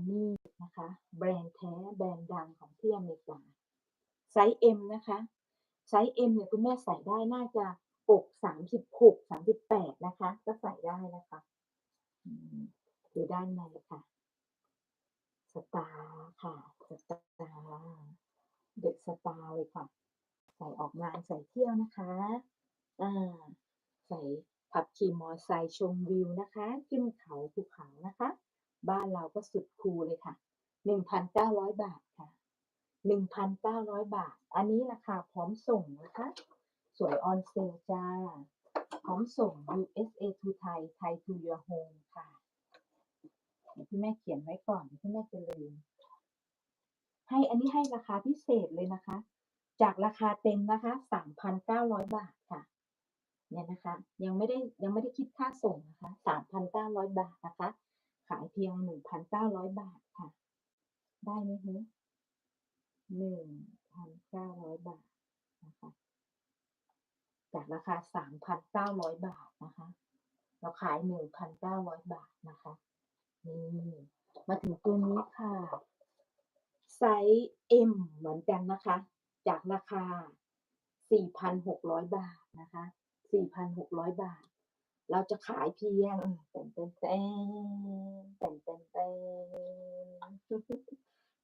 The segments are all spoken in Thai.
Tiffany นะคะ แบรนด์แท้แบรนด์ดังของที่อเมริกาไซส์ M นะคะไซส์ M เนี่ยคุณแม่ใส่ได้น่าจะอก36 38นะคะ ก็ใส่ได้นะคะอืมดูด้านในค่ะสตาร์ค่ะสตาร์เด็กสตาร์เลยค่ะ ใส่ออกงานใส่เที่ยวนะคะอาใส่ขับขี่มอไซค์ชมวิวนะคะ ขึ้นเขาภูเขานะานเราก็สุดคูเลยค่ะ 1,900 บาทค่ะ 1,900 บาท อันนี้ราคาพร้อมส่งนะคะ สวย on sale จ้ะพร้อมส่ง USA to Thai Thai to your home ค่ะเดี๋ยวคุณแม่เขียนไว้ก่อนเดี๋ยวคุณแม่จะลืมให้อันนี้ให้ราคาพิเศษเลยนะคะ จากราคาเต็มนะคะ 3,900 บาทค่ะเนี่ยนะคะ ยังไม่ได้ยังไม่ได้คิดค่าส่งนะคะ 3,900 บาทนะคะายเพียง1,900บาทค่ะ ได้ไหมคะ1,900บาทนะคะ จากราคา3,900บาทนะคะ เราขาย1,900บาทนะคะนี่มาถึงตัวนี้ค่ะ ไซส์ M เหมือนกันนะคะ จากราคา 4,600 บาทนะคะ 4,600 บาท เราจะขายเพียงแต่นแต่นแต่นแต่น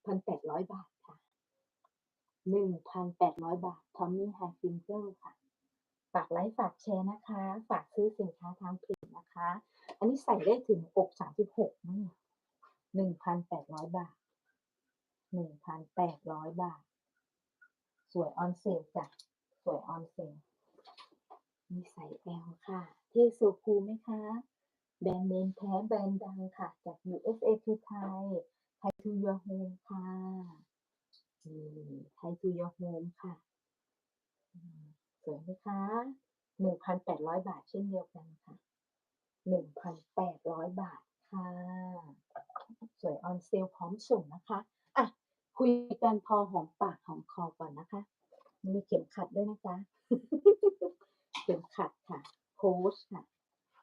1,800บาทค่ะ1,800บาท Tommy Hilfiger ค่ะ ฝากไลก์ฝากแชร์นะคะ ฝากซื้อสินค้าทางเพจนะคะ อันนี้ใส่ได้ถึงอก36นะเนี่ย1,800บาท1,800บาท สวย on sale จ้ะสวย on sale มีไซส์ L ค่ะเท่ โซคูไหมคะ แบรนด์เนมแท้แบรนด์ดังค่ะ จาก USA to Thai Thai to your home ค่ะนี่ Thai to your home ค่ะ สวยไหมคะ1,800บาทเช่นเดียวกันค่ะ1,800บาทค่ะ สวย on sale พร้อมส่งนะคะอะคุยกันพอหอมปากหอมคอก่อนนะคะ มีเข็มขัดด้วยนะจ๊ะเข็มขัดค่ะ Coach ค่ะ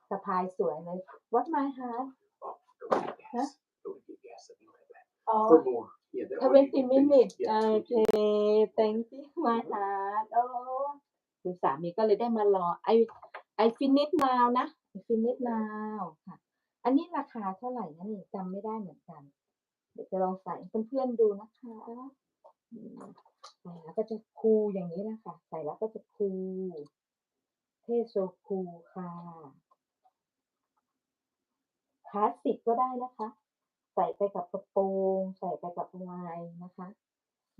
สะพายสวยเลย What my heart Oh, go get Huh? gas. Go get gas. Something like that. อ๋อ For more. Yeah, that way you 20 can finish. minutes Yeah, โอ20เค thank you my heart โอ้คุณสามีก็เลยได้มารอ I I finish now นะ I finish now ค่ะ อันนี้ราคาเท่าไหร่นะนี่จำไม่ได้เหมือนกัน เดี๋ยวจะลองใส่ให้เพื่อนๆดูนะคะอืมใส่แล้วก็จะคูลอย่างนี้นะคะ ใส่แล้วก็จะคูล เทโซคูค่ะคลาสสิกก็ได้นะคะ ใส่ไปกับกระโปรง ใส่ไปกับลายนะคะ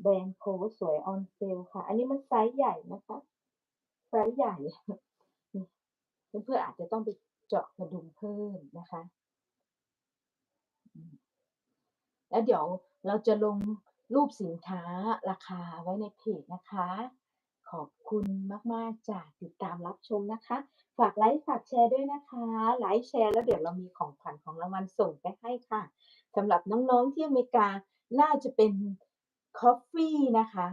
แบรนด์โคสวย on sale ค่ะ อันนี้มันไซส์ใหญ่นะคะไซส์ใหญ่เพื่อนๆอาจจะต้องไปเจาะกระดุมเพิ่มนะคะ แล้วเดี๋ยวเราจะลงรูปสินค้าราคาไว้ในเพจนะคะ ขอบคุณมาก ๆจ้ะติดตามรับชมนะคะ ฝากไลก์ฝากแชร์ด้วยนะคะ ไลก์แชร์แล้วเดี๋ยวเรามีของขวัญของรางวัลส่งไปให้ค่ะสำหรับน้องๆที่อเมริกาน่าจะเป็นคอฟฟี่นะคะ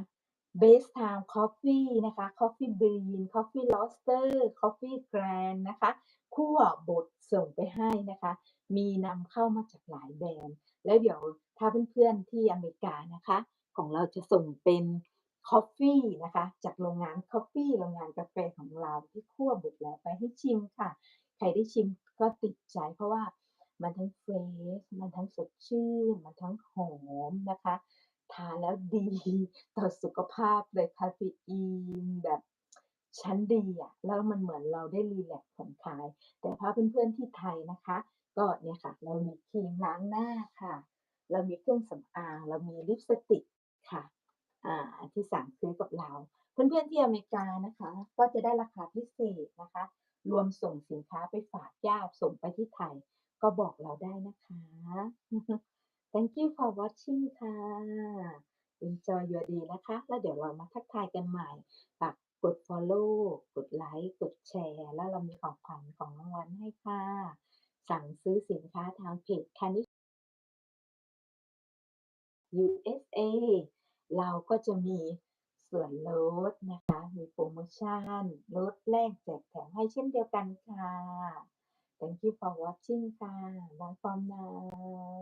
Base Time Coffee นะคะ Coffee Bean Coffee Roaster Coffee Grand นะคะคั่วบดส่งไปให้นะคะ มีนำเข้ามาจากหลายแบรนด์แล้วเดี๋ยวถ้าเพื่อนๆที่อเมริกานะคะ ของเราจะส่งเป็น คอฟฟีนะคะ จากโรงงานคอฟฟีโรงงานกาแฟของเราที่คั่วบดแล้วไปให้ชิมค่ะ ใครได้ชิมก็ติดใจเพราะว่ามันทั้งเฟรชมันทั้งสดชื่น มันทั้งหอมนะคะ ทานแล้วดีต่อสุขภาพเลยคาเฟอีนแบบชั้นดีอะแล้วมันเหมือนเราได้รีแลกซ์ผ่อนคลาย แต่ถ้าเพื่อนๆที่ไทยนะคะ ก็เนี่ยค่ะ เรามีครีมล้างหน้าค่ะ เรามีเครื่องสำอาง เรามีลิปสติกค่ะ อ่าที่สั่งซื้อกับเรา เพื่อนๆที่อเมริกานะคะ ก็จะได้ราคาพิเศษนะคะ รวมส่งสินค้าไปฝากญาติส่งไปที่ไทย ก็บอกเราได้นะคะ Thank you for watching ค่ะ Enjoy your day นะคะ แล้วเดี๋ยวเรามาทักทายกันใหม่ฝากกดฟอลโลว์กดไลก์กดแชร์ แล้วเรามีของขวัญของรางวัลให้ค่ะ สั่งซื้อสินค้าทางเพจ Kanish USA เราก็จะมีส่วนลดนะคะ มีโปรโมชั่น ลดแลกแจกแถมให้เช่นเดียวกันค่ะ Thank you for watching ค่ะ Bye for now